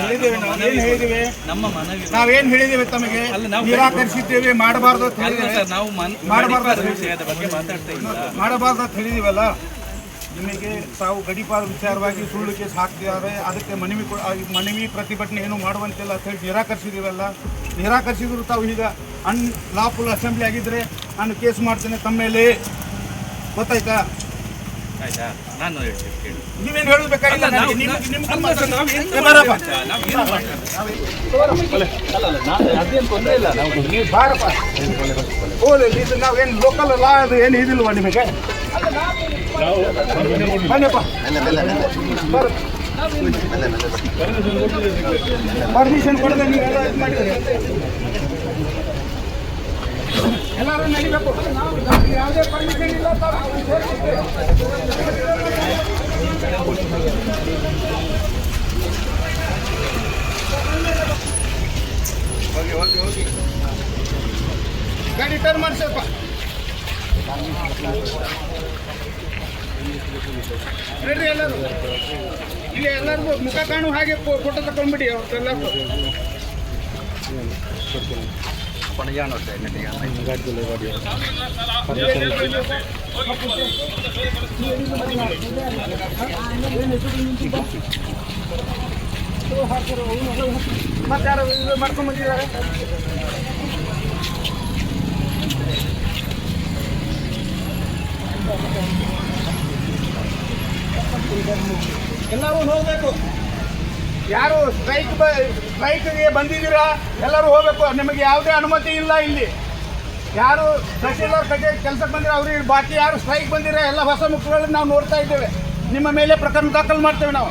ಹೇಳಿದ್ದೇವೆ ನಾವು ಏನು ಹೇಳಿದ್ದೇವೆ. ನಮ್ಮ ಮನವಿ ನಾವೇನ್ ಹೇಳಿದ್ದೇವೆ ತಮಗೆ? ನಿರಾಕರಿಸಿದ್ದೇವೆ ಮಾಡಬಾರ್ದು ಅಂತ ಹೇಳಿದ್ದೇವೆ. ನಾವು ಮನ್- ಮಾಡಬಾರ್ದು. ಗಡಿಪಾರ ವಿಷಯದ ಬಗ್ಗೆ ಮಾತಾಡ್ತಾ ಇಲ್ಲ. ಮಾಡಬಾರ್ದು ಅಂತ ಹೇಳಿದೀವಲ್ಲ ನಿಮಗೆ ತಾವು ಗಡಿಪಾರ ವಿಚಾರವಾಗಿ ಸುಳ್ಳು ಕೇಸ್ ಹಾಕ್ತಿದ್ದಾರೆ ಅದಕ್ಕೆ ಮನವಿ ಮನವಿ ಪ್ರತಿಭಟನೆ ಏನು ಮಾಡುವಂತಿಲ್ಲ ಅಂತ ಹೇಳಿ ನಿರಾಕರಿಸಿದೀವಲ್ಲ ನಿರಾಕರಿಸಿದ್ರು ತಾವು ಈಗ ಅನ್ ಲಾಫುಲ್ ಅಸೆಂಬ್ಲಿ ಆಗಿದ್ರೆ ನಾನು ಕೇಸ್ ಮಾಡ್ತೇನೆ ತಮ್ಮ ಮೇಲೆ. ಗೊತ್ತಾಯ್ತಾ? ಆಯ್ತಾ? ನಾನು ಹೇಳ್ತೀನಿ ಕೇಳಿ. ನೀವೇನು ಹೇಳಬೇಕಾಗಿಲ್ಲ ನಾವು- ನನಗೆ. ನಿಮ್ಗೆ- ನಿಮ್ಗೆ ಅಲ್ಲ ಸರ್, ನಾವು ಏ, ಬರಪ್ಪ. ಮಾಡ್ತೀವಿ? ನಾವು ಏನು ಬಾರಪ್ಪ. ಇದು ಲೋಕಲ್ ಲಾ ಅದು ಏನು ಇದಿಲ್ವಾ ನಿಮಗೆ? ಬನ್ನಿಪ್ಪ ಪರ್ಮಿಷನ್ ಕೊಡದೆ ನೀವೆಲ್ಲ ಇದು ಮಾಡಿದ್ರೆ ಎಲ್ಲರೂ ನಡಿಬೇಕು. ಯಾವುದೇ ಪರ್ಮಿಷನ್ ಇಲ್ಲ ಸರ್. ನಾವು ಸೇರ್ಸಿದ್ದೇವೆ. ಹೋಗಿ ಹೋಗಿ ಹೋಗಿ ಗಾಡಿ ಟರ್ನ್ ಮಾಡಿಸಪ್ಪ ನಡ್ರಿ ಎಲ್ಲರೂ. ಇಲ್ಲಿ ಎಲ್ಲರಿಗೂ ಮುಖ ಕಾಣು ಹಾಗೆ ಫೋಟೋ ತಗೊಂಡ್ಬಿಡಿ ಅವ್ರದ್ದೆಲ್ಲರೂ ಮತ್ತೆ ಯಾರು ಇದು ಮಾಡ್ಕೊಂಡು ಎಲ್ಲರೂ ಹೋಗ್ಬೇಕು. ಯಾರು ಸ್ಟ್ರೈಕ್ ಸ್ಟ್ರೈಕ್ಗೆ ಬಂದಿದ್ದೀರಾ? ಎಲ್ಲರೂ ಹೋಗ್ಬೇಕು. ನಿಮಗೆ ಯಾವುದೇ ಅನುಮತಿ ಇಲ್ಲ ಇಲ್ಲಿ. ಯಾರು ತಹಸೀಲ್ದಾರ್ ಕಡೆ ಕೆಲಸಕ್ಕೆ ಬಂದಿರೋ ಅವ್ರಿಗೆ ಬಾಕಿ ಯಾರು ಸ್ಟ್ರೈಕ್ ಬಂದಿರ ಎಲ್ಲ ಹೊಸ ಮುಖಗಳನ್ನು ನಾವು ನೋಡ್ತಾ ಇದ್ದೇವೆ. ನಿಮ್ಮ ಮೇಲೆ ಪ್ರಕರಣ ದಾಖಲು ಮಾಡ್ತೇವೆ ನಾವು.